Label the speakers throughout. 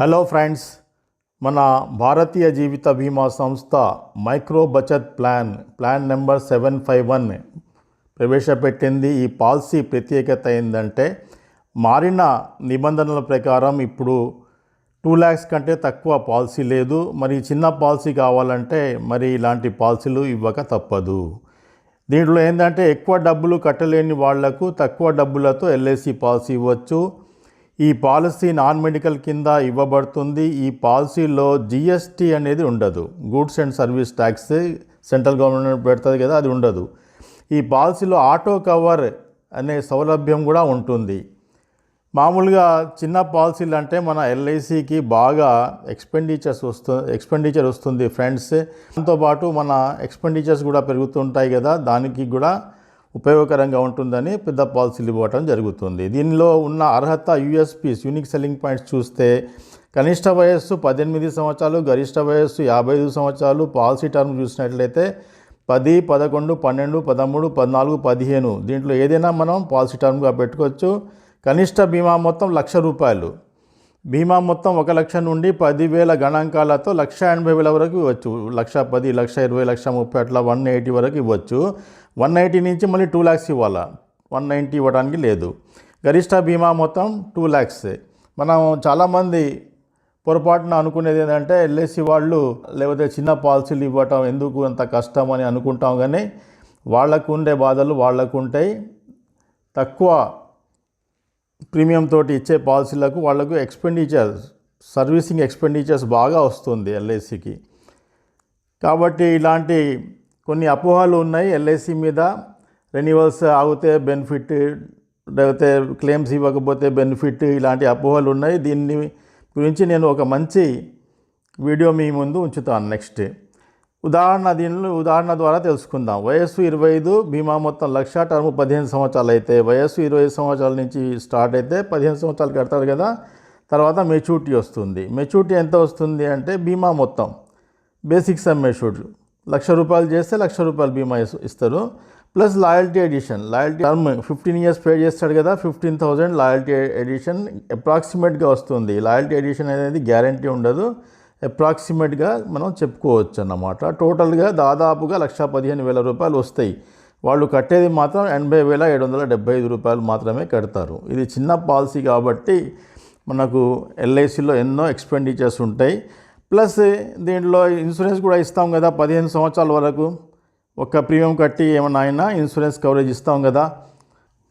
Speaker 1: Hello friends మన భారతీయ జీవిత బీమా సంస్థ micro Bachat plan plan number seven five one ప్రవేశపెట్టింది. ఈ పాలసీ ప్రత్యేకత ఏంటంటే మారిన నిబంధనల ప్రకారం ఇప్పుడు టూ ల్యాక్స్ కంటే తక్కువ పాలసీ లేదు. మరి చిన్న పాలసీ కావాలంటే మరి ఇలాంటి పాలసీలు ఇవ్వక తప్పదు. దీంట్లో ఏంటంటే ఎక్కువ డబ్బులు కట్టలేని వాళ్ళకు తక్కువ డబ్బులతో ఎల్ఐసి పాలసీ ఇవ్వచ్చు. ఈ పాలసీ నాన్ మెడికల్ కింద ఇవ్వబడుతుంది. ఈ పాలసీలో జిఎస్టీ అనేది ఉండదు. Goods and service tax central government పెడుతుంది కదా అది ఉండదు. ఈ పాలసీలో ఆటో కవర్ అనే సౌలభ్యం కూడా ఉంటుంది. మామూలుగా చిన్న పాలసీలు అంటే మన ఎల్ఐసికి బాగా ఎక్స్పెండిచర్స్ వస్తు ఎక్స్పెండిచర్ వస్తుంది ఫ్రెండ్స్. దాంతోపాటు మన ఎక్స్పెండిచర్స్ కూడా పెరుగుతుంటాయి కదా దానికి కూడా ఉపయోగకరంగా ఉంటుందని పెద్ద పాలసీలు ఇవ్వటం జరుగుతుంది. దీనిలో ఉన్న అర్హత యూఎస్పీస్ యూనిక్ సెల్లింగ్ పాయింట్స్ చూస్తే కనిష్ట వయస్సు పద్దెనిమిది సంవత్సరాలు గరిష్ట వయస్సు యాభై ఐదు సంవత్సరాలు పాలసీ టర్మ్ చూసినట్లయితే పది పదకొండు పన్నెండు పదమూడు పద్నాలుగు పదిహేను. దీంట్లో ఏదైనా మనం పాలసీ టర్మ్గా పెట్టుకోవచ్చు. కనిష్ట బీమా మొత్తం లక్ష రూపాయలు. బీమా మొత్తం ఒక లక్ష నుండి పదివేల గణాంకాలతో లక్ష ఎనభై వేల వరకు ఇవ్వచ్చు. లక్ష పది లక్ష ఇరవై లక్ష ముప్పై అట్లా వన్ ఎయిటీ వరకు ఇవ్వచ్చు. వన్ నైంటీ నుంచి మళ్ళీ టూ ల్యాక్స్ ఇవ్వాలా? వన్ నైంటీ ఇవ్వడానికి లేదు. గరిష్ట బీమా మొత్తం టూ ల్యాక్స్ మనం చాలామంది పొరపాటున అనుకునేది ఏంటంటే ఎల్ఐసి వాళ్ళు లేకపోతే చిన్న పాలసీలు ఇవ్వటం ఎందుకు అంత కష్టం అని అనుకుంటాం కానీ వాళ్ళకు ఉండే బాధలు వాళ్ళకు ఉంటాయి తక్కువ ప్రీమియం తోటి ఇచ్చే పాలసీలకు వాళ్ళకు ఎక్స్పెండిచర్స్ సర్వీసింగ్ ఎక్స్పెండిచర్స్ బాగా వస్తుంది ఎల్ఐసికి. కాబట్టి ఇలాంటి కొన్ని అపోహలు ఉన్నాయి. ఎల్ఐసి మీద రెన్యువల్స్ ఆగితే బెనిఫిట్ లేకపోతే క్లెయిమ్స్ ఇవ్వకపోతే బెనిఫిట్ ఇలాంటి అపోహలు ఉన్నాయి. దీన్ని గురించి నేను ఒక మంచి వీడియో మీ ముందు ఉంచుతాను నెక్స్ట్. ఉదాహరణ దీనిలో ఉదాహరణ ద్వారా తెలుసుకుందాం. వయస్సు ఇరవై ఐదు బీమా మొత్తం లక్ష టర్మ్ పదిహేను సంవత్సరాలు అయితే వయస్సు ఇరవై ఐదు సంవత్సరాల నుంచి స్టార్ట్ అయితే పదిహేను సంవత్సరాలు కడతారు కదా తర్వాత మెచ్యూరిటీ వస్తుంది. మెచ్యూరిటీ ఎంత వస్తుంది అంటే బీమా మొత్తం. బేసిక్ సమ్ మెచ్యూరిటీ లక్ష రూపాయలు చేస్తే లక్ష రూపాయలు బీమా ఇస్తారు. Plus loyalty edition loyalty term fifteen years pay చేస్తాడు కదా ఫిఫ్టీన్ థౌజండ్ లాయల్టీ ఎడిషన్ అప్రాక్సిమేట్గా వస్తుంది. లాయల్టీ ఎడిషన్ అనేది గ్యారంటీ ఉండదు. అప్రాక్సిమేట్గా మనం చెప్పుకోవచ్చు అన్నమాట టోటల్గా దాదాపుగా లక్ష పదిహేను వేల రూపాయలు వస్తాయి. వాళ్ళు కట్టేది మాత్రం ఎనభై వేల ఏడు వందల డెబ్బై ఐదు రూపాయలు మాత్రమే కడతారు. ఇది చిన్న పాలసీ కాబట్టి మనకు ఎల్ఐసిలో ఎన్నో ఎక్స్పెండిచర్స్ ఉంటాయి. ప్లస్ దీంట్లో ఇన్సూరెన్స్ కూడా ఇస్తాం కదా పదిహేను సంవత్సరాల వరకు. ఒక ప్రీమియం కట్టి ఏమన్నా అయినా ఇన్సూరెన్స్ కవరేజ్ ఇస్తాం కదా.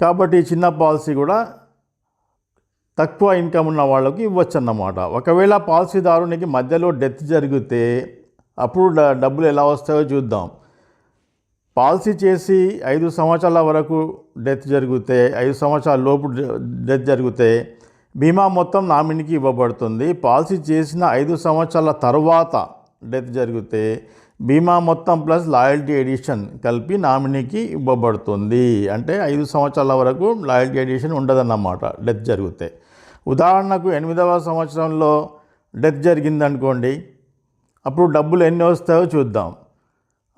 Speaker 1: కాబట్టి చిన్న పాలసీ కూడా తక్కువ ఇన్కమ్ ఉన్న వాళ్ళకి ఇవ్వచ్చు అన్నమాట ఒకవేళ పాలసీదారునికి మధ్యలో డెత్ జరిగితే అప్పుడు డ- డబ్బులు ఎలా వస్తాయో చూద్దాం. పాలసీ చేసి ఐదు సంవత్సరాల వరకు డెత్ జరిగితే ఐదు సంవత్సరాల లోపు డె- డెత్ జరిగితే బీమా మొత్తం నామినీకి ఇవ్వబడుతుంది. పాలసీ చేసిన ఐదు సంవత్సరాల తర్వాత డెత్ జరిగితే బీమా మొత్తం ప్లస్ లాయల్టీ ఎడిషన్ కలిపి నామినీకి ఇవ్వబడుతుంది. అంటే ఐదు సంవత్సరాల వరకు లాయల్టీ ఎడిషన్ ఉండదన్నమాట డెత్ జరిగితే. ఉదాహరణకు ఎనిమిదవ సంవత్సరంలో డెత్ జరిగిందనుకోండి. అప్పుడు డబ్బులు ఎన్ని వస్తాయో చూద్దాం.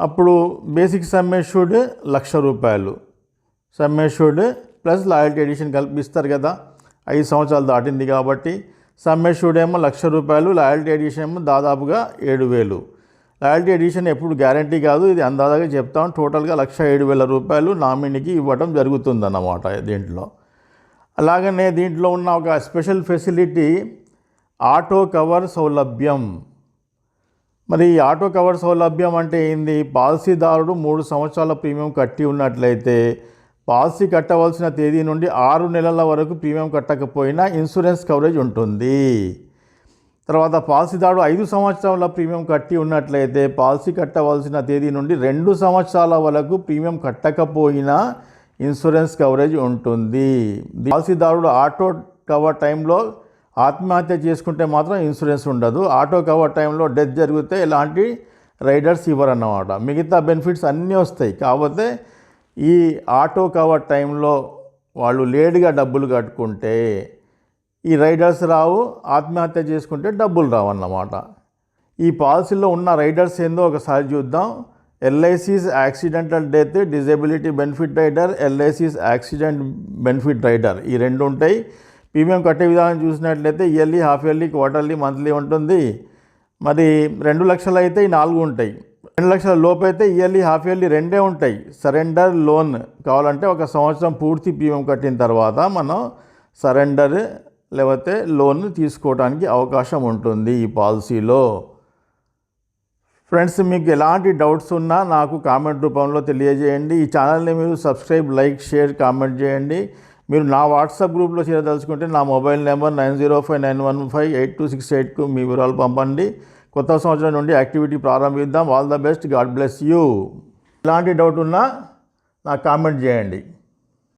Speaker 1: అప్పుడు బేసిక్ సమ్మేషుడ్ లక్ష రూపాయలు. సమ్మేషుడ్ ప్లస్ లాయల్టీ ఎడిషన్ కల్పిస్తారు కదా. ఐదు సంవత్సరాలు దాటింది కాబట్టి సమ్మేషుడ్ ఏమో లక్ష రూపాయలు లాయల్టీ ఎడిషన్ ఏమో దాదాపుగా ఏడు వేలు. లాయల్టీ ఎడిషన్ ఎప్పుడు గ్యారంటీ కాదు ఇది అందాజగా చెప్తాం. టోటల్గా లక్ష ఏడు వేల రూపాయలు నామినీకి ఇవ్వడం జరుగుతుందన్నమాట దీంట్లో. అలాగనే దీంట్లో ఉన్న ఒక స్పెషల్ ఫెసిలిటీ ఆటో కవర్ సౌలభ్యం. మరి ఈ ఆటో కవర్ సౌలభ్యం అంటే ఏంది? పాలసీదారుడు మూడు సంవత్సరాల ప్రీమియం కట్టి ఉన్నట్లయితే పాలసీ కట్టవలసిన తేదీ నుండి ఆరు నెలల వరకు ప్రీమియం కట్టకపోయినా ఇన్సూరెన్స్ కవరేజ్ ఉంటుంది. తర్వాత పాలసీదారుడు ఐదు సంవత్సరాల ప్రీమియం కట్టి ఉన్నట్లయితే పాలసీ కట్టవలసిన తేదీ నుండి రెండు సంవత్సరాల వరకు ప్రీమియం కట్టకపోయినా ఇన్సూరెన్స్ కవరేజ్ ఉంటుంది. పాలసీదారుడు ఆటో కవర్ టైంలో ఆత్మహత్య చేసుకుంటే మాత్రం ఇన్సూరెన్స్ ఉండదు. ఆటో కవర్ టైంలో డెత్ జరిగితే ఎలాంటి రైడర్స్ ఇవ్వరన్నమాట. మిగతా బెనిఫిట్స్ అన్నీ వస్తాయి. కాకపోతే ఈ ఆటో కవర్ టైంలో వాళ్ళు లేటుగా డబ్బులు కట్టుకుంటే ఈ రైడర్స్ రావు ఆత్మహత్య చేసుకుంటే డబ్బులు రావు అన్నమాట. ఈ పాలసీలో ఉన్న రైడర్స్ ఏందో ఒకసారి చూద్దాం. LIC's accidental death disability benefit rider LIC's accident benefit rider ఈ రెండు ఉంటాయి. ప్రీమియం కట్టే విధానం చూసినట్లయితే yearly half yearly quarterly monthly ఉంటుంది. మరి రెండు లక్షలు అయితే ఈ నాలుగు ఉంటాయి. రెండు లక్షల లోపు అయితే ఇయర్లీ హాఫ్ ఇయర్లీ రెండే ఉంటాయి. సరెండర్ లోన్ కావాలంటే ఒక సంవత్సరం పూర్తి ప్రీమియం కట్టిన తర్వాత మనం సరెండర్ లేకపోతే లోన్ తీసుకోవడానికి అవకాశం ఉంటుంది ఈ పాలసీలో. ఫ్రెండ్స్ మీకు ఎలాంటి డౌట్స్ ఉన్నా నాకు కామెంట్ రూపంలో తెలియజేయండి. ఈ ఛానల్ని మీరు సబ్స్క్రైబ్ లైక్ షేర్ కామెంట్ చేయండి. మీరు నా వాట్సాప్ గ్రూప్లో చేరదలుచుకుంటే నా mobile number nine zero five nine one five eight two six ఎయిట్కు మీ వివరాలు పంపండి. కొత్త సంవత్సరం నుండి యాక్టివిటీ ప్రారంభిద్దాం. All the best god bless you ఎలాంటి డౌట్ ఉన్నా నాకు కామెంట్ చేయండి.